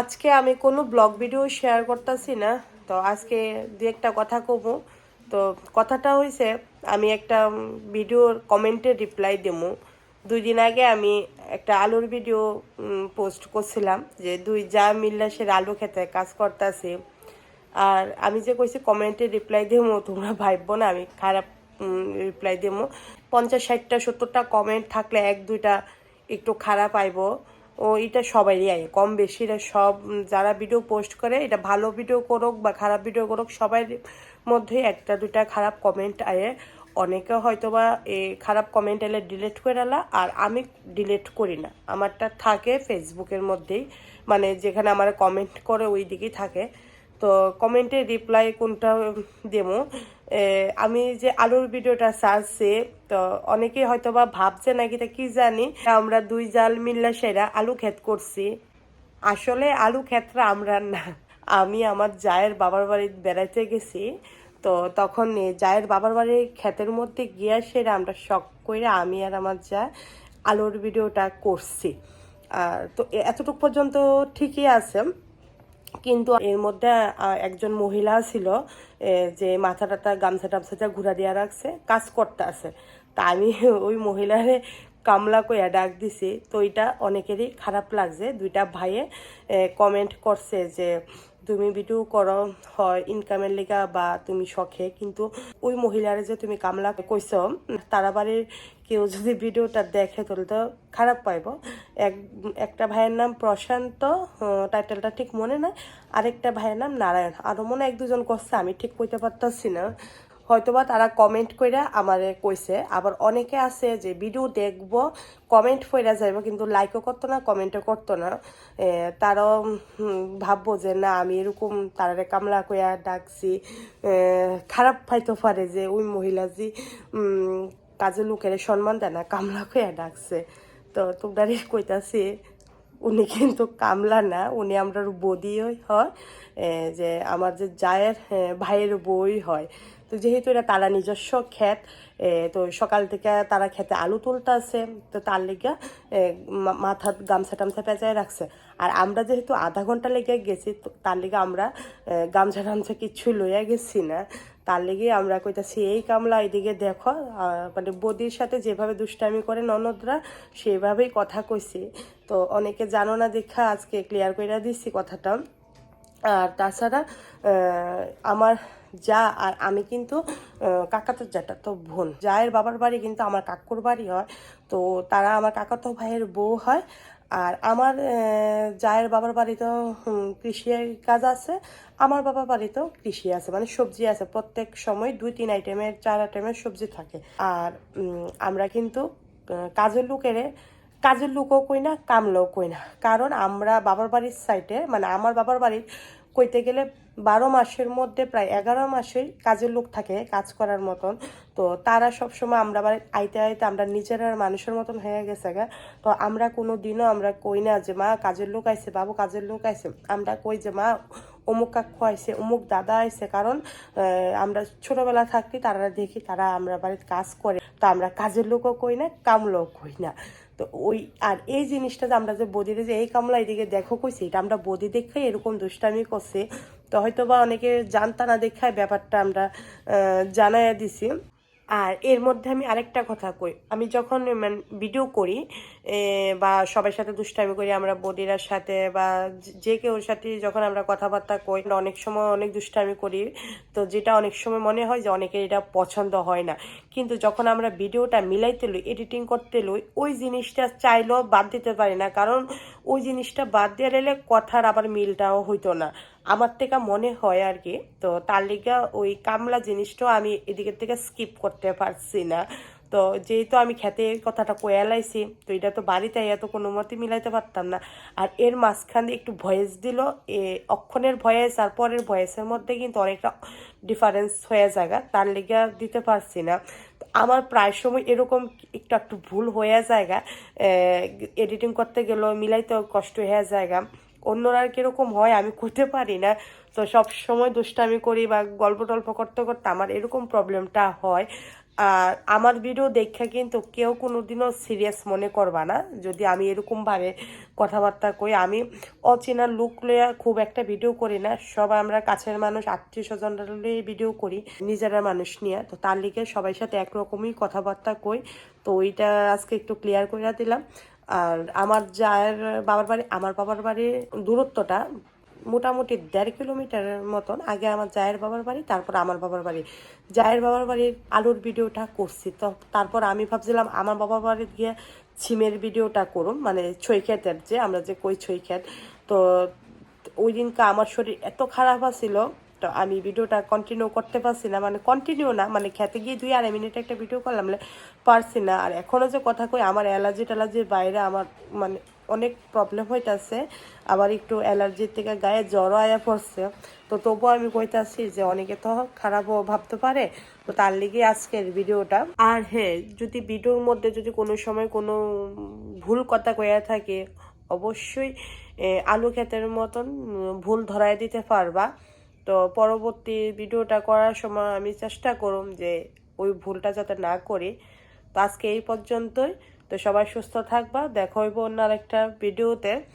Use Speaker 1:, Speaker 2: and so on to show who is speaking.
Speaker 1: আজকে আমি কোনো ব্লগ ভিডিও শেয়ার করতেছি না। তো আজকে দু একটা কথা কব তো কথাটা হয়েছে আমি একটা ভিডিওর কমেন্টে রিপ্লাই দেবো দুই দিন আগে আমি একটা আলুর ভিডিও পোস্ট করছিলাম যে দুই যা মিল্লা সে আলু খেতে কাজ করতেছে। আর আমি যে কইছি কমেন্টে রিপ্লাই দেবো তোমরা ভাববো না, আমি খারাপ রিপ্লাই দেবো পঞ্চাশ, ষাটটা, সত্তরটা কমেন্ট থাকলে এক, দুইটা একটু খারাপ আইব। ও এটা সবারই আয় কম বেশি এটা সব যারা ভিডিও পোস্ট করে, এটা ভালো ভিডিও করুক বা খারাপ ভিডিও করুক সবাই মধ্যে একটা দুটা খারাপ কমেন্ট আয়ে। অনেকে হয়তো বা এই খারাপ কমেন্ট এলে ডিলিট করে আলা, আর আমি ডিলিট করি না। আমারটা থাকে ফেসবুকের মধ্যেই। মানে যেখানে আমার কমেন্ট করে ওই দিকেই থাকে। তো কমেন্টে রিপ্লাই কোনটা দেবো। আমি যে আলুর ভিডিওটা সারছি তো অনেকে হয়তো বা ভাবছে নাকি তা কি জানি। আমরা দুই জাল মিল্লা সেরা আলু ক্ষেত করছি। আসলে আলু ক্ষেত্রে আমরা না। আমি আমার জায়ের বাবার বাড়ি বেড়াইতে গেছি, তো তখন জায়ের বাবার বাড়ির ক্ষেতের মধ্যে গিয়া সেরা আমরা শখ করে আমি আর আমার যা আলুর ভিডিওটা করছি। আর তো এতটুকু পর্যন্ত ঠিকই আছে কিন্তু এর মধ্যে একজন মহিলা ছিল যে মাথা টাথা গামছা টামছাটা ঘুরা দিয়া রাখছে, কাজ করতে আছে। তা আমি ওই মহিলারে কামলা কইয়া ডাক দিছি। তো এটা অনেকেরই খারাপ লাগছে। দুইটা ভাইয়ে কমেন্ট করছে যে তুমি ভিডিও করো হয় ইনকামের লেগা বা তুমি শখে, কিন্তু ওই মহিলারে যে তুমি কামলা কইছ তারা বাড়ির কেউ যদি ভিডিওটা দেখে তাহলে তো খারাপ পাইব। এক, একটা ভাইয়ের নাম প্রশান্ত টাইটেলটা ঠিক মনে নাই। আরেকটা ভাইয়ের নাম নারায়ণ। আরও মনে এক দুজন করছে, আমি ঠিক কইতে পারতাছি না। হয়তোবা তারা কমেন্ট কইরা আমারে কইছে। আবার অনেকে আছে যে ভিডিও দেখব কমেন্ট কইরা যাইব, কিন্তু লাইকও করতো না কমেন্টও করতো না। তারাও ভাববো যে না, আমি এরকম তারারে কামলা কইয়া ডাকছি। খারাপ পাইতে পারে যে ওই মহিলা যে কাজের লোকের সম্মান দেয় না, কামলা কইয়া ডাকছে। তো তোমরা কইতাছি, উনি কিন্তু কামলা না, উনি আমরা বদি হয় যে আমার যে জায়ের ভাইয়ের বই হয়। তো যেহেতু এটা তারা নিজস্ব ক্ষেত তো সকাল থেকে তারা খেতে আলু তুলতেছে, তো তার লেগে মাথা গামছা টামছা পেঁচায় রাখছে। আর আমরা যেহেতু আধা ঘণ্টা লেগে গেছি, তো তার লেগে আমরা গামছা টামছা কিছু লইয়া গেছি না। তার লেগে আমরা কইতাছি, এই কামলা এদিকে দেখো মানে বদির সাথে যেভাবে দুষ্টামি করে ননদরা, সেভাবেই কথা কইছি। তো অনেকে জানো না দেখা, আজকে ক্লিয়ার করে দিচ্ছি কথাটা। আর তাছাড়া আমার যা আর আমি কিন্তু কাকাতো জাটা তো বোন। জায়ের বাবার বাড়ি কিন্তু আমার কাকুর বাড়ি হয়। তো তারা আমার কাকাতো ভাইয়ের বউ হয়। আর আমার জায়ের বাবার বাড়িতেও হুম, কৃষি কাজ আছে। আমার বাবার বাড়িতেও কৃষি আছে মানে সবজি আছে। প্রত্যেক সময় দুই তিন আইটেমের চার আইটেমের সবজি থাকে। আর আমরা কিন্তু কাজের লোকেরে কাজের লোকও কই না কামলাও কই না। কারণ আমরা বাবার বাড়ির সাইডে মানে আমার বাবার বাড়ির কইতে গেলে বারো মাসের মধ্যে প্রায় এগারো মাসেই কাজের লোক থাকে কাজ করার মতন। তো তারা সবসময় আমরা বাড়ি আইতে আইতে আমরা নিজেরা মানুষের মতন হয়ে গেছে গা। তো আমরা কোনো দিনও আমরা কই না যে, মা, কাজের লোক আইছে, বাবু, কাজের লোক আইছে। আমরা কই যে, মা, অমুক কাকু আইছে, অমুক দাদা আইসে কারণ আমরা ছোটবেলা থাকতে তারা দেখি তারা আমরা বাড়িতে কাজ করে। তো আমরা কাজের লোকও কই না কামলাও কই না। তো ওই, আর এই জিনিসটা যে আমরা যে বদিতে যে এই কামলা এদিকে দেখো কইছি, এটা আমরা বদি দেখে এরকম দুষ্টামি করছে। তো হয়তো বা অনেকে জানতা না দেখায় ব্যাপারটা আমরা জানাইয়া দিছি। আর এর মধ্যে আমি আরেকটা কথা কই, আমি যখন মানে ভিডিও করি বা সবার সাথে দুষ্টামি করি, আমরা বদিরার সাথে বা যে- কেউর সাথে যখন আমরা কথাবার্তা কই অনেক সময় অনেক দুষ্টামি করি। তো যেটা অনেক সময় মনে হয় যে অনেকের এটা পছন্দ হয় না। কিন্তু যখন আমরা ভিডিওটা মিলাইতে লই এডিটিং করতে লই, ওই জিনিসটা চাইলেও বাদ দিতে পারি না। কারণ ওই জিনিসটা বাদ দিয়ে গেলে কথার আবার মিলটাও হইতো না। আমার থেকে মনে হয় আর কি, তো তার লিগা ওই কামলা জিনিসটাও আমি এদিকের থেকে স্কিপ করতে পারছি না। তো যেহেতু আমি খেতে কথাটা কয়ালাইছি তো এটা তো বাড়িতে এত কোনো মতে মিলাইতে পারতাম না। আর এর মাঝখানে একটু ভয়েস দিল, এ অক্ষণের ভয়েস আর পরের ভয়েসের মধ্যে কিন্তু অনেকটা ডিফারেন্স হয়ে যায় তার লিগা দিতে পারছি না। আমার প্রায় সময় এরকম একটু একটু ভুল হয়ে যায় এডিটিং করতে গেলেও মিলাইতেও কষ্ট হয়ে যায় অন্যরা কীরকম হয় আমি করতে পারি না। তো সব সময় দুষ্টামি করি বা গল্প টল্প করতে করতে আমার এরকম প্রবলেমটা হয়। আর আমার ভিডিও দেখা কিন্তু কেউ কোনো দিনও সিরিয়াস মনে করবা না। যদি আমি এরকমভাবে কথাবার্তা কই আমি অচেনা লুক লইয়া খুব একটা ভিডিও করি না। সবাই আমরা কাছের মানুষ, আত্মীয় স্বজনরা লইয়া ভিডিও করি, নিজেরা মানুষ নিয়ে। তো তার লিগে সবার সাথে একরকমই কথাবার্তা কই। তো ওইটা আজকে একটু ক্লিয়ার করে দিলাম। আর আমার যার বাবার বাড়ি, আমার বাবার বাড়ির দূরত্বটা মোটামুটি দেড় কিলোমিটারের মতন। আগে আমার জায়ের বাবার বাড়ি, তারপর আমার বাবার বাড়ি। জায়ের বাবার বাড়ির আলুর ভিডিওটা করছি। তো তারপর আমি ভাবছিলাম আমার বাবার বাড়ি গিয়ে ছিমের ভিডিওটা করুন মানে ছই ক্ষেতের যে, আমরা যে কই ছই ক্ষেত। তো ওই দিনকে আমার শরীর এত খারাপ আছিল তো আমি ভিডিওটা কন্টিনিউ করতে পারছি না মানে কন্টিনিউ না মানে খেতে গিয়ে দুই আড়াই মিনিট একটা ভিডিও করলাম পারছি না। আর এখনও যে কথা কই, আমার অ্যালার্জি ট্যালার্জির বাইরে আমার মানে অনেক প্রবলেম হইতাছে। আবার একটু অ্যালার্জির থেকে গায়ে জ্বরও আয়া পড়ছে। তো তবুও আমি কইতাছি যে অনেকে তো খারাপও ভাবতে পারে, তো তার লিগে আজকের ভিডিওটা। আর হ্যাঁ যদি ভিডিওর মধ্যে যদি কোনো সময় কোনো ভুল কথা কইয়া থাকে, অবশ্যই আলু ক্ষেতের মতন ভুল ধরায় দিতে পারবা। তো পরবর্তী ভিডিওটা করার সময় আমি চেষ্টা করুম যে ওই ভুলটা যাতে না করি। তো আজকে এই পর্যন্তই। তো সবাই সুস্থ থাকবা। দেখা হইব অন্য আরেকটা ভিডিওতে।